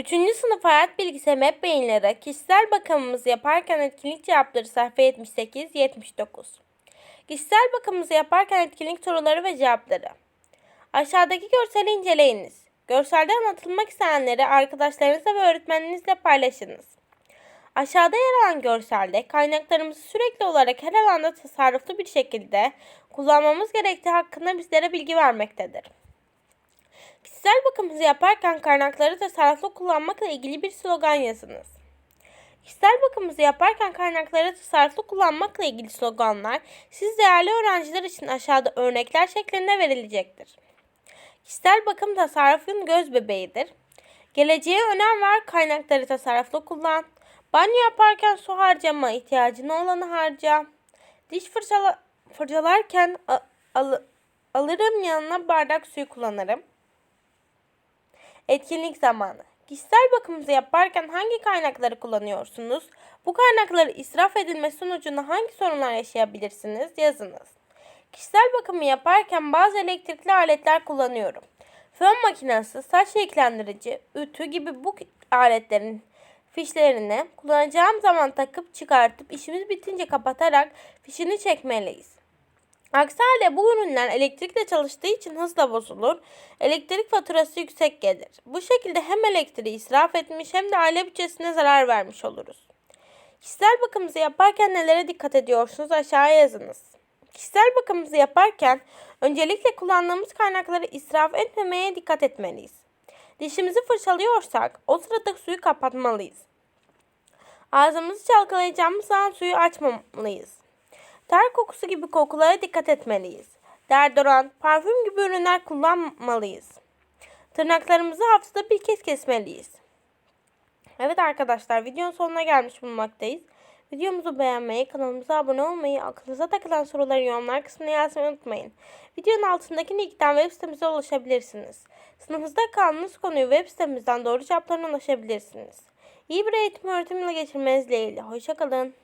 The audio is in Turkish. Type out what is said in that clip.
3. sınıf hayat bilgisi MEP beyinleri kişisel bakımımızı yaparken etkinlik cevapları sayfa 78-79. Kişisel bakımımızı yaparken etkinlik soruları ve cevapları. Aşağıdaki görseli inceleyiniz. Görselde anlatılmak istenenleri arkadaşlarınızla ve öğretmeninizle paylaşınız. Aşağıda yer alan görselde kaynaklarımızı sürekli olarak her alanda tasarruflu bir şekilde kullanmamız gerektiği hakkında bizlere bilgi vermektedir. Kişisel bakımınızı yaparken kaynakları tasarruflu kullanmakla ilgili bir slogan yazınız. Kişisel bakımınızı yaparken kaynakları tasarruflu kullanmakla ilgili sloganlar siz değerli öğrenciler için aşağıda örnekler şeklinde verilecektir. Kişisel bakım tasarrufun göz bebeğidir. Geleceğe önem ver, kaynakları tasarruflu kullan. Banyo yaparken su harcama, ihtiyacına olanı harca. Diş fırçala, fırçalarken a- alı- alırım yanına bardak suyu kullanırım. Etkinlik zamanı. Kişisel bakımınızı yaparken hangi kaynakları kullanıyorsunuz? Bu kaynakları israf edilmesi sonucunda hangi sorunlar yaşayabilirsiniz? Yazınız. Kişisel bakımı yaparken bazı elektrikli aletler kullanıyorum. Fön makinesi, saç renklendirici, ütü gibi bu aletlerin fişlerini kullanacağım zaman takıp çıkartıp işimiz bitince kapatarak fişini çekmeliyiz. Aksi halde bu ürünler elektrikle çalıştığı için hızla bozulur. Elektrik faturası yüksek gelir. Bu şekilde hem elektriği israf etmiş hem de aile bütçesine zarar vermiş oluruz. Kişisel bakımınızı yaparken nelere dikkat ediyorsunuz aşağıya yazınız. Kişisel bakımımızı yaparken öncelikle kullandığımız kaynakları israf etmemeye dikkat etmeliyiz. Dişimizi fırçalıyorsak o sırada suyu kapatmalıyız. Ağzımızı çalkalayacağımız zaman suyu açmamalıyız. Ter kokusu gibi kokulara dikkat etmeliyiz. Deodorant, parfüm gibi ürünler kullanmalıyız. Tırnaklarımızı haftada bir kez kesmeliyiz. Evet arkadaşlar videonun sonuna gelmiş bulunmaktayız. Videomuzu beğenmeyi, kanalımıza abone olmayı, aklınıza takılan soruları yorumlar kısmına yazmayı unutmayın. Videonun altındaki linkten web sitemize ulaşabilirsiniz. Sınıfınızda kaldığınız konuyu web sitemizden doğru cevaplarına ulaşabilirsiniz. İyi bir eğitim öğretimle geçirmeniz dileğiyle. Hoşçakalın.